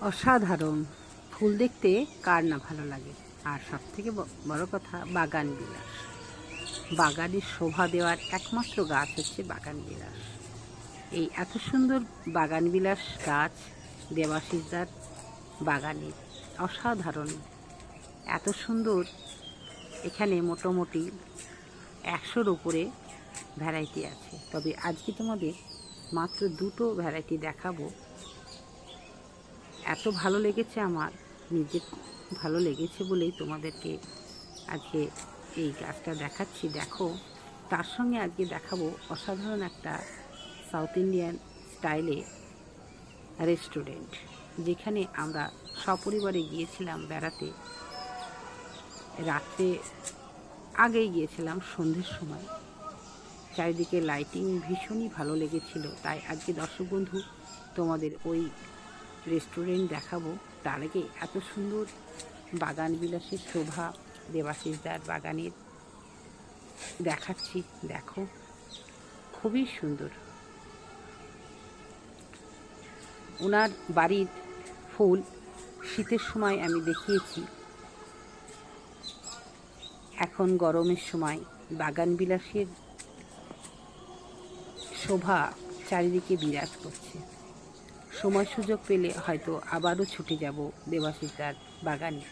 অসাধারণ। ফুল দেখতে কার না ভালো লাগে? আর সব থেকে বড় কথা, বাগান বিলাস। বাগানের শোভা দেওয়ার একমাত্র গাছ হচ্ছে বাগান বিলাস। এই এত সুন্দর বাগান বিলাস গাছ দেবাশিসদার বাগানের অসাধারণ। এত সুন্দর এখানে মোটামুটি একশোর উপরে ভ্যারাইটি আছে। তবে আজকে তোমাদের মাত্র দুটো ভ্যারাইটি দেখাবো। এত ভালো লেগেছে আমার, নিজের ভালো লেগেছে বলেই তোমাদেরকে আজকে এই গাছটা দেখাচ্ছি। দেখো, তার সঙ্গে আজকে দেখাবো অসাধারণ একটা সাউথ ইন্ডিয়ান স্টাইলে রেস্টুরেন্ট যেখানে আমরা সপরিবারে গিয়েছিলাম বেড়াতে। রাত্রে আগেই গিয়েছিলাম সন্ধ্যের সময়। চারিদিকে লাইটিং ভীষণই ভালো লেগেছিল। তাই আজকে দর্শক বন্ধু, তোমাদের ওই রেস্টুরেন্ট দেখাবো। তার আগে এত সুন্দর বাগান বিলাসের শোভা, দেবাশিসদার বাগানের দেখাচ্ছি, দেখো। খুবই সুন্দর। ওনার বাড়ির ফুল শীতের সময় আমি দেখিয়েছি। এখন গরমের সময় বাগান বিলাসের শোভা চারিদিকে বিরাজ করছে। সময় সুযোগ পেলে হয়তো আবারও ছুটে যাব দেবাশিসদার বাগানে।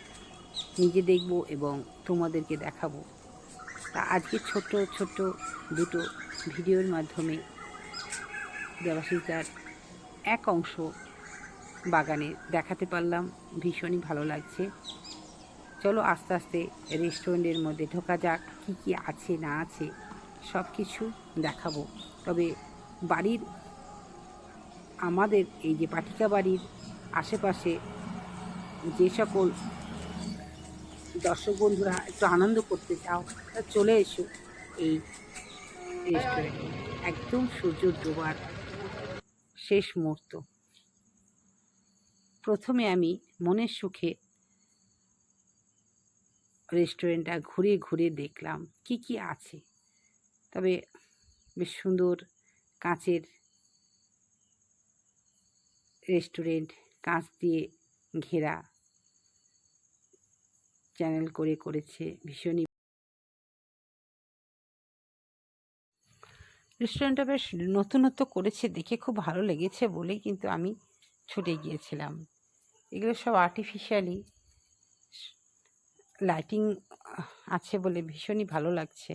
নিজে দেখব এবং তোমাদেরকে দেখাবো। তা আজকে ছোট ছোট দুটো ভিডিওর মাধ্যমে দেবাশিসদার এক অংশ বাগানে দেখাতে পারলাম। ভীষণই ভালো লাগছে। চলো আস্তে আস্তে রেস্টুরেন্টের মধ্যে ঢোকা যাক, কী কী আছে, না আছে সব কিছু দেখাবো। তবে বাড়ির আমাদের এই যে পাটিকা বাড়ির আশেপাশে যে সকল দর্শক বন্ধুরা একটু আনন্দ করতে চাও চলে এসো এই রেস্টুরেন্টে একদম সূর্য ডোবার শেষ মুহূর্ত। প্রথমে আমি মনের সুখে রেস্টুরেন্টটা ঘুরে ঘুরে দেখলাম, কি কি আছে। তবে বেশ সুন্দর কাঁচের রেস্টুরেন্ট কাঁচ দিয়ে ঘেরা চ্যানেল করে করেছে ভীষণই। রেস্টুরেন্টটা বেশ নতুনত্ব করেছে দেখে খুব ভালো লেগেছে বলেই কিন্তু আমি ছুটে গিয়েছিলাম। এগুলো সব আর্টিফিশিয়ালি লাইটিং আছে বলে ভীষণই ভালো লাগছে।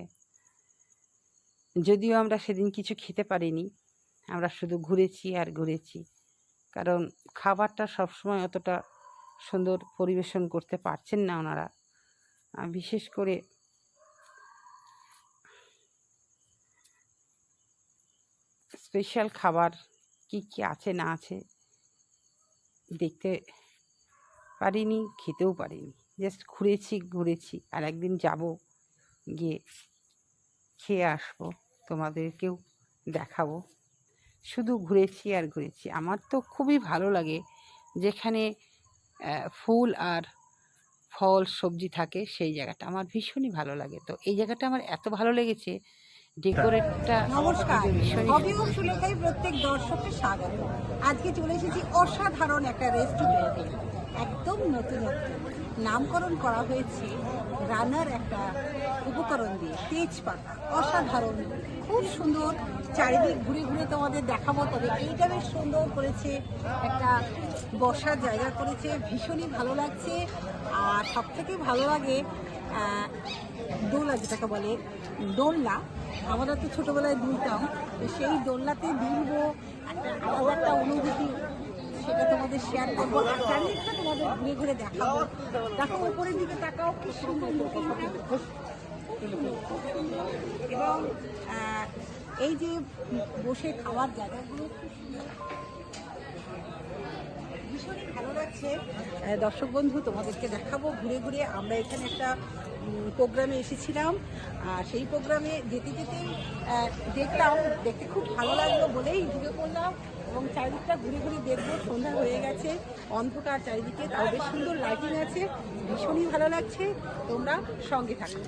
যদিও আমরা সেদিন কিছু খেতে পারিনি, আমরা শুধু ঘুরেছি আর ঘুরেছি। কারণ খাবারটা সবসময় অতটা সুন্দর পরিবেশন করতে পারছেন না ওনারা। বিশেষ করে স্পেশাল খাবার কি কি আছে না আছে দেখতে পারিনি, খেতেও পারিনি। জাস্ট ঘুরেছি ঘুরেছি আর একদিন যাব, গিয়ে খেয়ে আসব, তোমাদেরকেও দেখাবো। শুধু ঘুরেছি আর ঘুরেছি। আমার তো খুবই ভালো লাগে যেখানে ফুল আর ফল সবজি থাকে সেই জায়গাটা। আমার ভীষণই ভালো লাগে। তো এই জায়গাটা আমার এত ভালো লেগেছে ডেকোরেটটা নমস্কার। হবি সুলেখায় প্রত্যেক দর্শককে স্বাগত। আজকে চলে এসেছি অসাধারণ একটা রেস্টুরেন্টে। একদম নতুনত্ব নামকরণ করা হয়েছে রান্নার একটা উপকরণ দিয়ে তেজপাতা। অসাধারণ। খুব সুন্দর। চারিদিক ঘুরে ঘুরে তোমাদের দেখাবো। তবে এইটা বেশ সুন্দর করেছে, একটা বসার জায়গা করেছে, ভীষণই ভালো লাগছে। আর সব থেকে ভালো লাগে দোলা যেটাকে বলে, দোলনা। আমরা তো ছোটোবেলায় দুলতাম সেই দোলনাতে দুলবো, একটা একটা অনুভূতি, সেটা তোমাদের শেয়ার করব। আর চারিদিকটা তোমাদের ঘুরে ঘুরে দেখাবো। দেখো, উপরের দিকে তাকাও, কি সুন্দর এবং এই যে বসে খাওয়ার জায়গাগুলো ভীষণই ভালো লাগছে। দর্শক বন্ধু, তোমাদেরকে দেখাবো ঘুরে ঘুরে। আমরা এখানে একটা প্রোগ্রামে এসেছিলাম। আর সেই প্রোগ্রামে যেতে যেতেই দেখলাম, দেখতে খুব ভালো লাগল বলেই ঢুকে পড়লাম এবং চারিদিকটা ঘুরে ঘুরে দেখব, সন্ধ্যা হয়ে গেছে, অন্ধকার চারিদিকে, তাও বেশ সুন্দর লাইটিং আছে, ভীষণই ভালো লাগছে। তোমরা সঙ্গে থাকো।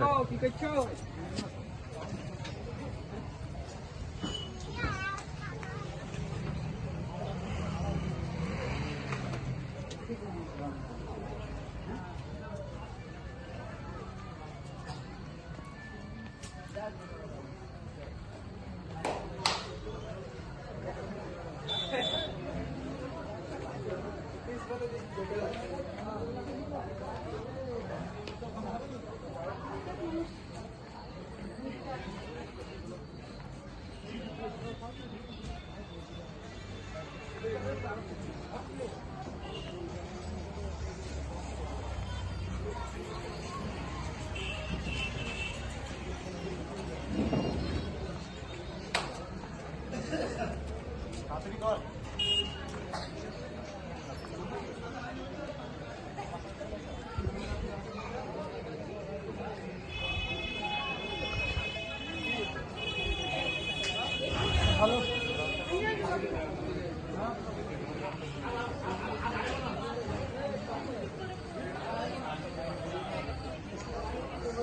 বাপরে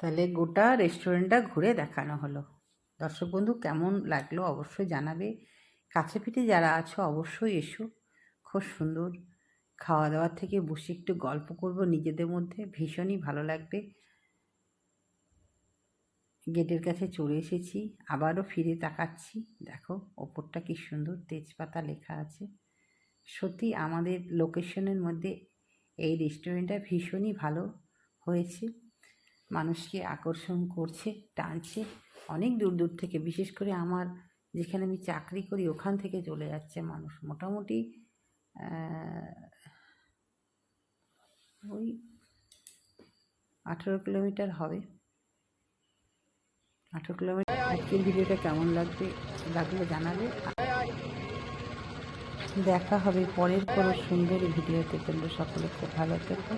তাহলে গোটা রেস্টুরেন্টটা ঘুরে দেখানো হলো। দর্শক বন্ধু, কেমন লাগল অবশ্যই জানাবে। কাছে পিঠে যারা আছো অবশ্যই এসো, খুব সুন্দর। খাওয়া দাওয়ার থেকে বসে একটু গল্প করব নিজেদের মধ্যে, ভীষণই ভালো লাগবে। গেটের কাছে চলে এসেছি, আবারও ফিরে তাকাচ্ছি। দেখো, ওপরটা কি সুন্দর, তেজপাতা লেখা আছে। সত্যি আমাদের লোকেশনের মধ্যে এই রেস্টুরেন্টটা ভীষণই ভালো হয়েছে। মানুষকে আকর্ষণ করছে, টানছে, অনেক দূর দূর থেকে, বিশেষ করে আমার যেখানে আমি চাকরি করি, ওখান থেকে চলে যাচ্ছে মানুষ। মোটামুটি ওই আঠেরো কিলোমিটার হবে। আঠেরো কিলোমিটার আজকের ভিডিওটা কেমন লাগবে, লাগলে জানাবে। দেখা হবে পরের কোনো সুন্দর ভিডিওতে। তোমরা সকলে খুব ভালো থেকো।